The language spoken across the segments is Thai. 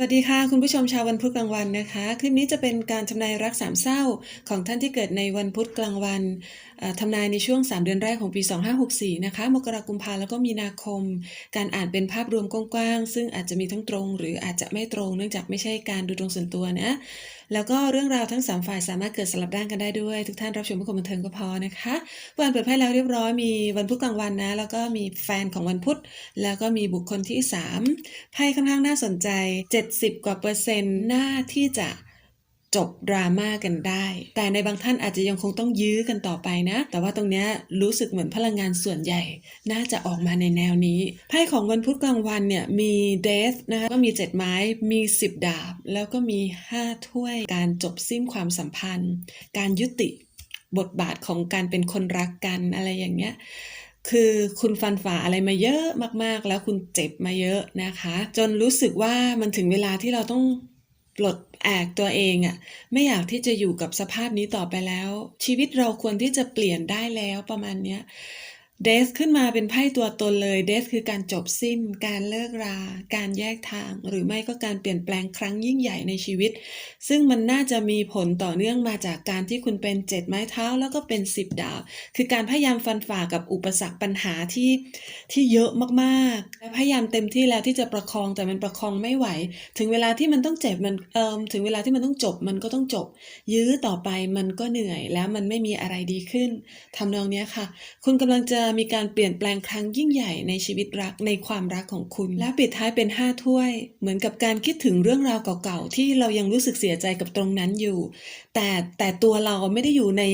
สวัสดีค่ะ คุณผู้ชมชาววันพุธกลางวันนะคะ คลิปนี้จะเป็นการทำนายรักสามเศร้าของท่านที่เกิดในวันพุธกลางวันทำนายในช่วง 3 เดือนแรกของปี 2564 นะคะมกราคมพาแล้วก็มีนาคม การอ่านเป็นภาพรวมกว้างๆซึ่งอาจจะมีทั้งตรง หรืออาจจะไม่ตรงเนื่องจากไม่ใช่การดูดวงส่วนตัวนะ แล้วก็เรื่องราวทั้ง 3 ฝ่ายสามารถเกิดสลับด้านกันได้ด้วย ทุกท่านรับชมเพื่อความบันเทิงก็พอนะคะวันเปิดไพ่แล้วเรียบร้อยมีวันพุธกลางวันนะ แล้วก็มีแฟนของวันพุธ แล้วก็มีบุคคลที่ 3ไพ่ค่อนข้างน่าสนใจ 70 กว่าเปอร์เซ็นต์น่าที่จะ จบดราม่ากันได้ แต่ในบางท่านอาจจะยังคงต้องยื้อกันต่อไปนะ แต่ว่าตรงนี้รู้สึกเหมือนพลังงานส่วนใหญ่ น่าจะออกมาในแนวนี้ ไพ่ของวันพุธกลางวันเนี่ยมีเดธนะคะก็มี 7 ไม้ มี 10 ดาบ แล้วก็มี 5 ถ้วย การจบสิ้นความสัมพันธ์ การยุติบทบาทของการเป็นคนรักกันอะไรอย่างเงี้ยคือคุณฟันฝ่าอะไรมาเยอะมากๆ แล้วคุณเจ็บมาเยอะนะคะ จนรู้สึกว่ามันถึงเวลาที่เราต้อง ปลดแอกตัวเองอะ่ะไม่อยากที่จะอยู่กับสภาพนี้ต่อไปแล้ว ชีวิตเราควรที่จะเปลี่ยนได้แล้วประมาณเนี้ย เดสขึ้นมาเป็นไพ่ตัวตนเลยเดสคือการจบสิ้น การเลิกรา การแยกทาง หรือไม่ก็การเปลี่ยนแปลงครั้งยิ่งใหญ่ในชีวิต ซึ่งมันน่าจะมีผลต่อเนื่องมาจากการที่คุณเป็นเจ็ดไม้เท้าแล้วก็เป็นสิบดาว คือการพยายามฟันฝ่ากับอุปสรรคปัญหาที่ที่เยอะมากๆและพยายามเต็มที่แล้วที่จะประคองแต่มันประคองไม่ไหว ถึงเวลาที่มันต้องเจ็บมันเอิมถึงเวลาที่มันต้องจบมันก็ต้องจบ ยื้อต่อไปมันก็เหนื่อย แล้วมันไม่มีอะไรดีขึ้นทำนองนี้ค่ะ คุณกำลังจะมีการเปลี่ยนแปลงครั้งยิ่งใหญ่ในชีวิตรักในความรักของคุณ และปิดท้ายเป็นห้าถ้วย เหมือนกับการคิดถึงเรื่องราวเก่าๆ ที่เรายังรู้สึกเสียใจกับตรงนั้นอยู่ แต่แต่ตัวเราไม่ได้อยู่ใน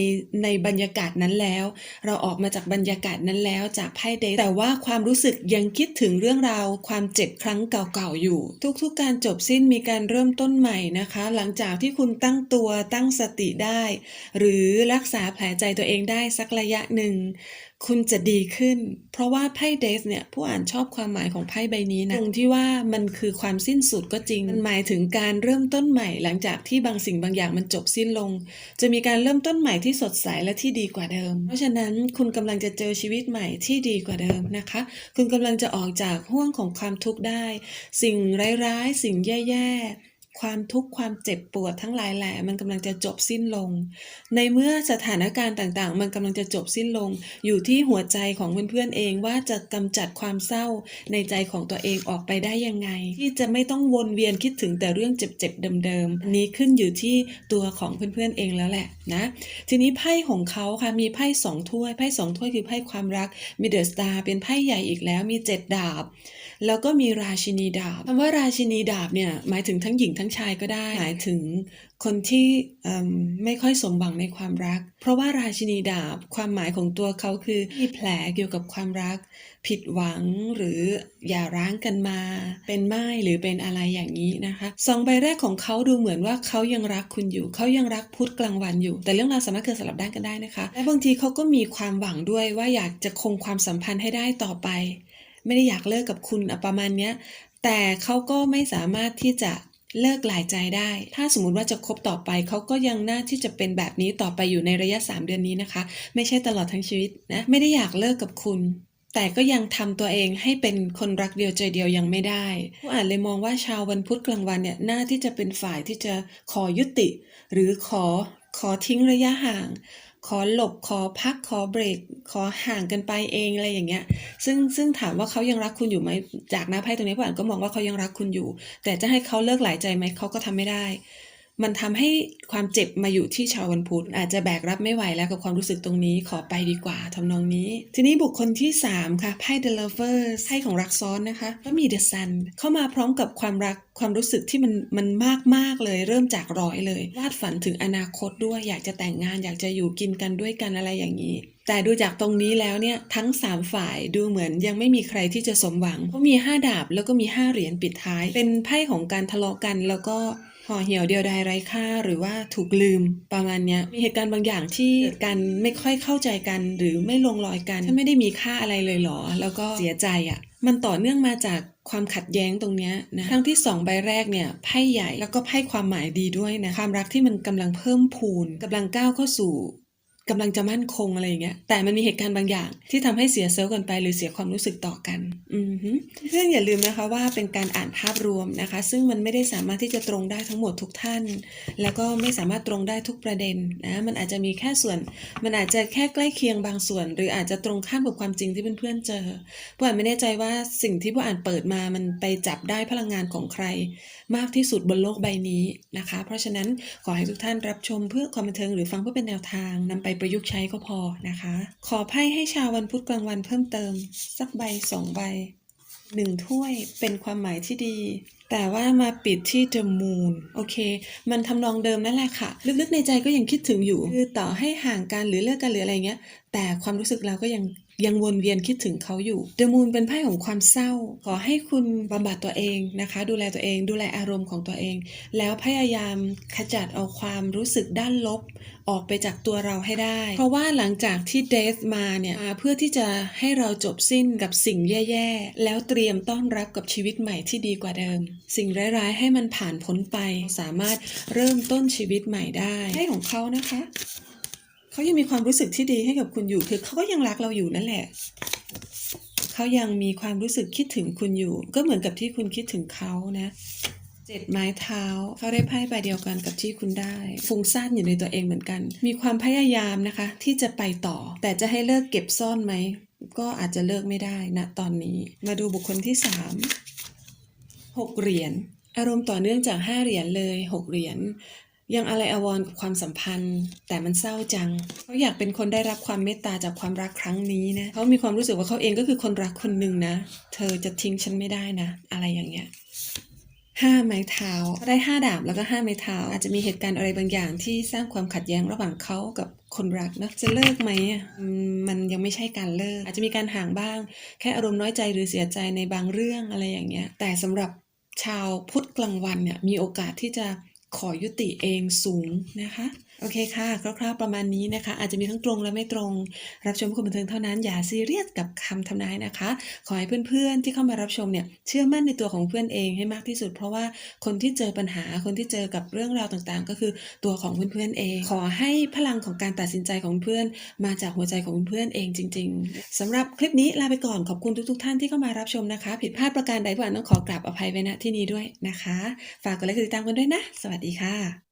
ในบรรยากาศนั้นแล้ว เราออกมาจากบรรยากาศนั้นแล้วจากไพ่เดทแต่ว่าความรู้สึกยังคิดถึงเรื่องราวความเจ็บครั้งเก่าๆอยู่ ทุกๆ การจบสิ้นมีการเริ่มต้นใหม่นะคะ หลังจากที่คุณตั้งตัวตั้งสติได้ หรือรักษาแผลใจตัวเองได้สักระยะหนึ่ง คุณจะดีขึ้น เพราะว่าไพ่เดสเนี่ยผู้อ่านชอบความหมายของไพ่ใบนี้นะตรงที่ว่ามันคือความสิ้นสุดก็จริง มันหมายถึงการเริ่มต้นใหม่หลังจากที่บางสิ่งบางอย่างมันจบสิ้นลง จะมีการเริ่มต้นใหม่ที่สดใสและที่ดีกว่าเดิม เพราะฉะนั้นคุณกำลังจะเจอชีวิตใหม่ที่ดีกว่าเดิมนะคะ คุณกำลังจะออกจากห่วงของความทุกข์ได้ สิ่งร้ายๆ สิ่งแย่ๆ ความทุกข์ความเจ็บปวดทั้งหลายแหล่มันกำลังจะจบสิ้นลง ในเมื่อสถานการณ์ต่างๆ มันกำลังจะจบสิ้นลง อยู่ที่หัวใจของเพื่อนๆเองว่าจะกำจัดความเศร้าในใจของตัวเองออกไปได้ยังไง ที่จะไม่ต้องวนเวียนคิดถึงแต่เรื่องเจ็บๆเดิมๆนนี้ขึ้นอยู่ที่ตัวของเพื่อนๆเองแล้วแหละนะ ทีนี้ไพ่ของเขาค่ะมีไพ่สองถ้วยไพ่สองถ้วยคือไพ่ความรักมีเดอะสตาร์เป็นไพ่ใหญ่อีกแล้วมีเจ็ดดาบ แล้วก็มีราชินีดาบคำว่าราชินีดาบเนี่ยหมายถึงทั้งหญิงทั้งชายก็ได้ หมายถึงคนที่ไม่ค่อยสมหวังในความรัก เพราะว่าราชินีดาบความหมายของตัวเขาคือมีแผลเกี่ยวกับความรัก ผิดหวังหรืออย่าร้างกันมา เป็นไม้หรือเป็นอะไรอย่างนี้นะคะสองใบแรกของเขาดูเหมือนว่าเขายังรักคุณอยู่ เขายังรักพุธกลางวันอยู่ แต่เรื่องราวสามารถเกิดสลับด้านกันได้นะคะ และบางทีเขาก็มีความหวังด้วยว่าอยากจะคงความสัมพันธ์ให้ได้ต่อไป ไม่ได้อยากเลิกกับคุณประมาณเนี้ยแต่เขาก็ไม่สามารถที่จะเลิกหลายใจได้ ถ้าสมมติว่าจะคบต่อไป เขาก็ยังน่าที่จะเป็นแบบนี้ต่อไปอยู่ในระยะ 3 เดือนนี้นะคะ ไม่ใช่ตลอดทั้งชีวิตนะ ไม่ได้อยากเลิกกับคุณ แต่ก็ยังทำตัวเองให้เป็นคนรักเดียวใจเดียวยังไม่ได้ ผู้อ่านเลยมองว่าชาววันพุธกลางวันเนี่ย น่าที่จะเป็นฝ่ายที่จะขอยุติ หรือขอขอทิ้งระยะห่าง ขอหลบขอพักขอเบรกขอห่างกันไปเองอะไรอย่างเงี้ย ซึ่งซึ่งถามว่าเขายังรักคุณอยู่ไหมจากหน้าไพ่ตรงนี้ผู้อ่านก็มองว่าเขายังรักคุณอยู่ แต่จะให้เขาเลิกหลายใจไหมเขาก็ทำไม่ได้ มันทำให้ความเจ็บมาอยู่ที่ชาววันพุธอาจจะแบกรับไม่ไหวแล้วกับความรู้สึกตรงนี้ขอไปดีกว่าทำนองนี้ ทีนี้บุคคลที่ 3 ค่ะไพ่ The Lovers ไพ่ของรักซ้อนนะคะก็มี The Sun เข้ามาพร้อมกับความรักความรู้สึกที่มันมันมากมากเลย เริ่มจากร้อยเลยวาดฝันถึงอนาคตด้วยอยากจะแต่งงานอยากจะอยู่กินกันด้วยกันอะไรอย่างนี้ แต่ดูจากตรงนี้แล้วเนี่ยทั้ง 3 ฝ่ายดูเหมือนยังไม่มีใครที่จะสมหวังเพราะมี 5 ดาบแล้วก็มี 5 เหรียญปิดท้าย เป็นไพ่ของการทะเลาะกันแล้วก็ ห่อเหี่ยวเดียวดายไร้ค่าหรือว่าถูกลืมประมาณเนี้ยมีเหตุการณ์บางอย่างที่เกิดกันไม่ค่อยเข้าใจกัน หรือไม่ลงรอยกันถ้าไม่ได้มีค่าอะไรเลยหรอ แล้วก็เสียใจอะ่ะ มันต่อเนื่องมาจากความขัดแย้งตรงนี้นะทั้งที่สองใบแรกเนี่ยไพ่ใหญ่แล้วก็ไพ่ความหมายดีด้วยนะความรักที่มันกำลังเพิ่มพูนกำลังก้าวเข้าสู่ กำลังจะมั่นคงอะไรอย่างเงี้ย แต่มันมีเหตุการณ์บางอย่าง ที่ทำให้เสียเซลล์กันไป หรือเสียความรู้สึกต่อกัน อือฮึเพื่อนอย่าลืมนะคะว่าเป็นการอ่านภาพรวมนะคะ ซึ่งมันไม่ได้สามารถที่จะตรงได้ทั้งหมดทุกท่าน แล้วก็ไม่สามารถตรงได้ทุกประเด็นนะ มันอาจจะมีแค่ส่วน มันอาจจะแค่ใกล้เคียงบางส่วน หรืออาจจะตรงข้ามกับความจริงที่เพื่อนๆเจอผู้อ่านไม่แน่ใจว่าสิ่งที่ผู้อ่านเปิดมา มันไปจับได้พลังงานของใคร มากที่สุดบนโลกใบนี้นะคะ เพราะฉะนั้นขอให้ทุกท่านรับชมเพื่อความบันเทิงหรือฟังเพื่อเป็นแนวทางนำไปประยุกต์ใช้ก็พอนะคะ ขอไพ่ให้ชาววันพุธกลางวันเพิ่มเติม สักใบสองใบหนึ่งถ้วยเป็นความหมายที่ดี แต่ว่ามาปิดที่ The Moon โอเค มันทำนองเดิมนั่นแหละค่ะ ลึกๆในใจก็ยังคิดถึงอยู่ คือต่อให้ห่างกันหรือเลิกกันหรืออะไรเงี้ย แต่ความรู้สึกเราก็ยัง ยังวนเวียนคิดถึงเขาอยู่ The Moon เป็นไพ่ของความเศร้า ขอให้คุณบำบัดตัวเองนะคะ ดูแลตัวเอง ดูแลอารมณ์ของตัวเอง แล้วพยายามขจัดเอาความรู้สึกด้านลบ ออกไปจากตัวเราให้ได้ เพราะว่าหลังจากที่เดธมาเนี่ยเพื่อที่จะให้เราจบสิ้นกับสิ่งแย่ๆ แล้วเตรียมต้อนรับกับชีวิตใหม่ที่ดีกว่าเดิม สิ่งร้ายๆ ให้มันผ่านพ้นไป สามารถเริ่มต้นชีวิตใหม่ได้ให้ของเขานะคะ เขายังมีความรู้สึกที่ดีให้กับคุณอยู่ คือเขาก็ยังรักเราอยู่นั่นแหละ เขายังมีความรู้สึกคิดถึงคุณอยู่ ก็เหมือนกับที่คุณคิดถึงเขานะเจ็ดไม้เท้าเขาได้ไพ่ใบเดียวกันกับที่คุณได้ ฟุ้งซ่านอยู่ในตัวเองเหมือนกัน มีความพยายามนะคะ ที่จะไปต่อ แต่จะให้เลิกเก็บซ่อนไหม ก็อาจจะเลิกไม่ได้นะตอนนี้ มาดูบุคคลที่สามหกเหรียญอารมณ์ต่อเนื่องจากห้าเหรียญเลยหกเหรียญ ยังอะไรอาวรณ์กับความสัมพันธ์ แต่มันเศร้าจัง เขาอยากเป็นคนได้รับความเมตตาจากความรักครั้งนี้นะเขามีความรู้สึกว่าเขาเองก็คือคนรักคนหนึ่งนะ เธอจะทิ้งฉันไม่ได้นะ อะไรอย่างเงี้ยห้าไม้เท้าได้ห้าดาบแล้วก็ห้าไม้เท้า อาจจะมีเหตุการณ์อะไรบางอย่างที่สร้างความขัดแย้งระหว่างเขากับคนรักนะจะเลิกไหมมันยังไม่ใช่การเลิก อาจจะมีการห่างบ้าง แค่อารมณ์น้อยใจหรือเสียใจในบางเรื่องอะไรอย่างเงี้ยแต่สำหรับชาวพุธกลางวันเนี่ยมีโอกาสที่จะ ขอยุติเองสูงนะคะ โอเคค่ะ คร่าวๆประมาณนี้นะคะ อาจจะมีทั้งตรงและไม่ตรง รับชมความบันเทิงเท่านั้น อย่าซีเรียสกับคำทำนายนะคะ ขอให้เพื่อนๆที่เข้ามารับชมเนี่ย เชื่อมั่นในตัวของเพื่อนเองให้มากที่สุด เพราะว่าคนที่เจอปัญหา คนที่เจอกับเรื่องราวต่างๆ ก็คือตัวของเพื่อนๆเอง ขอให้พลังของการตัดสินใจของเพื่อนมาจากหัวใจของเพื่อนเองจริง ๆสำหรับคลิปนี้ลาไปก่อน ขอบคุณทุก ๆ ท่านที่เข้ามารับชมนะคะ ผิดพลาดประการใดผู้อ่านต้องขอกราบอภัยไว้ณที่นี้ด้วยนะคะ ฝากกดไลค์กดติดตามกันด้วยนะ สวัสดีค่ะ